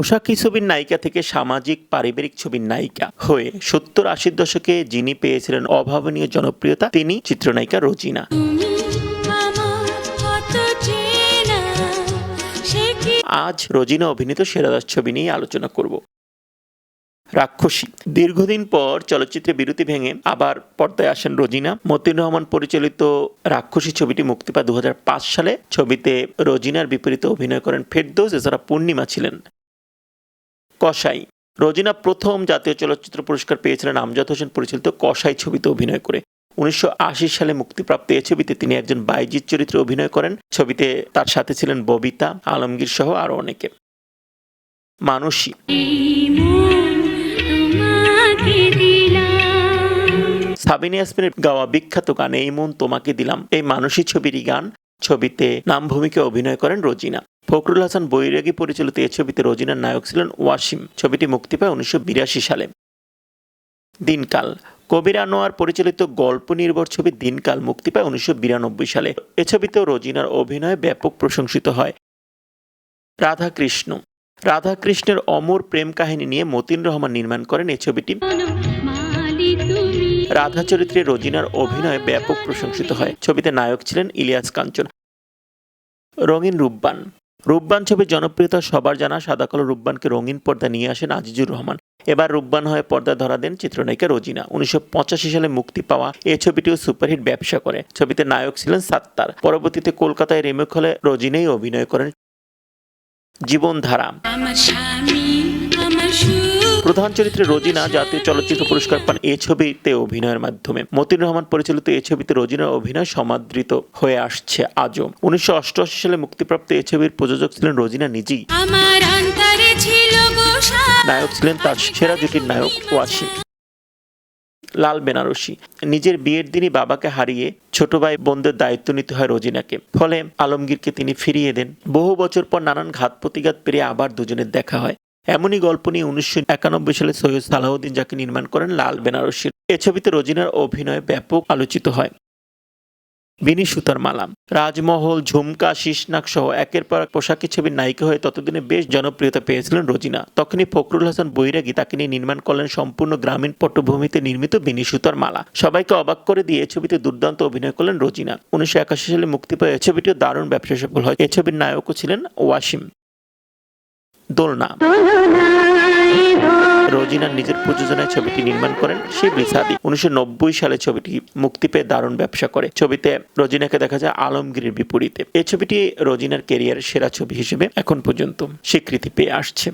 পোশাকি ছবির নায়িকা থেকে সামাজিক, পারিবারিক ছবির নায়িকা হয়ে সত্তর আশির দশকে যিনি পেয়েছিলেন অভাবনীয় জনপ্রিয়তা, তিনি চিত্রনায়িকা রোজিনা। আজ রোজিনা অভিনীত সেরাদাস ছবি নিয়ে আলোচনা করব। রাক্ষসী। দীর্ঘদিন পর চলচ্চিত্রে বিরতি ভেঙে আবার পর্দায় আসেন রোজিনা। মতিন রহমান পরিচালিত রাক্ষসী ছবিটি মুক্তি পায় দু হাজার পাঁচ সালে। ছবিতে রোজিনার বিপরীতে অভিনয় করেন ফেরদৌস, এছাড়া পূর্ণিমা ছিলেন। কসাই। রোজিনা প্রথম জাতীয় চলচ্চিত্র পুরস্কার পেয়েছিলেন আমজাদ হোসেন পরিচালিত কসাই ছবিতে অভিনয় করে। উনিশশো আশি সালে মুক্তিপ্রাপ্ত এই ছবিতে তিনি একজন বাইজিৎ চরিত্রে অভিনয় করেন। ছবিতে তার সাথে ছিলেন ববিতা, আলমগীর সহ আরও অনেকে। মানসী। সাবিনা ইয়াসমিনের গাওয়া বিখ্যাত গান, এই মন তোমাকে দিলাম, এই মানসী ছবিরই গান। ছবিতে নাম ভূমিকা অভিনয় করেন রোজিনা। ফখরুল হাসান বৈরাগী পরিচালিত এই ছবিতে রোজিনার নায়ক ছিলেন ওয়াসিম। ছবিটি মুক্তি পায় উনিশশো বিরাশি সালে। দিনকাল। কবির আনোয়ার পরিচালিত গল্প নির্ভর ছবি দিনকাল মুক্তি পায় উনিশশো বিরানব্বই সালে। এ ছবিতেও রোজিনার অভিনয় ব্যাপক প্রশংসিত হয়। রাধাকৃষ্ণ। রাধাকৃষ্ণের অমর প্রেম কাহিনী নিয়ে মতিন রহমান নির্মাণ করেন এ ছবিটি। রাধা চরিত্রে রোজিনার অভিনয় ব্যাপক প্রশংসিত হয়। ছবিতে নায়ক ছিলেন ইলিয়াস কাঞ্চন। রঙিন রূপবান। রূপবান ছবির জনপ্রিয়তা সবার জানা, সাদা কালো রূপবানকে রঙিন পর্দা নিয়ে আসেন আজিজুর রহমান। এবার রূপবান হয়ে পর্দা ধরা দেন চিত্রনায়িকা রোজিনা। উনিশশো পঁচাশি সালে মুক্তি পাওয়া এই ছবিটিও সুপারহিট ব্যবসা করে। ছবিতে নায়ক ছিলেন সাত্তার। পরবর্তীতে কলকাতায় রেমেক হলে রোজিনাই অভিনয় করেন। জীবনধারা। আমার স্বামী, আমার প্রধান চরিত্রে রোজিনা জাতীয় চলচ্চিত্র পুরস্কার পান এই ছবিতে অভিনয়ের মাধ্যমে। মতিন রহমান পরিচালিত এই ছবিতে রোজিনার অভিনয় সমাদৃত হয়ে আসছে আজও। উনিশশো অষ্টআশি সালে মুক্তিপ্রাপ্ত এই ছবির প্রযোজক ছিলেন রোজিনা নিজেই। নায়ক ছিলেন তার সেরা জুটির নায়ক ওয়াসিম। লাল বেনারসি। নিজের বিয়ের দিনই বাবাকে হারিয়ে ছোট ভাই বোনদের দায়িত্ব নিতে হয় রোজিনাকে। ফলে আলমগীরকে তিনি ফিরিয়ে দেন। বহু বছর পর নানান ঘাত প্রতিঘাত পেরিয়ে আবার দুজনের দেখা হয়। এমনই গল্প নিয়ে উনিশশো একানব্বই সালে সৈয়দ সালাহউদ্দিন যাকে নির্মাণ করেন লাল বেনারসির এ ছবিতে রোজিনার অভিনয় ব্যাপক আলোচিত হয়। বিনি সুতার মালা, রাজমহল, ঝুমকা শীষনাক সহ একের পর এক পোশাকি ছবির নায়িকা হয়ে ততদিনে বেশ জনপ্রিয়তা পেয়েছিলেন রোজিনা। তখনই ফখরুল হাসান বৈরাগী তাকে নিয়ে নির্মাণ করলেন সম্পূর্ণ গ্রামীণ পটভূমিতে নির্মিত বিনি সুতার মালা। সবাইকে অবাক করে দিয়ে এ ছবিতে দুর্দান্ত অভিনয় করলেন রোজিনা। উনিশশো একাশি সালে মুক্তি পায় এ ছবিটিও দারুণ ব্যবসা সফল হয়। এ ছবির নায়কও ছিলেন ওয়াসিম। দোলনা। রোজিনা নিজের প্রযোজনায় ছবিটি নির্মাণ করেন শিবলি সাদি উনিশশো সালে ছবিটি মুক্তি পেয়ে দারুণ ব্যবসা করে। ছবিতে রোজিনাকে দেখা যায় আলমগীরের বিপরীতে। এই ছবিটি রোজিনার কেরিয়ারের সেরা ছবি হিসেবে এখন পর্যন্ত স্বীকৃতি পেয়ে আসছে।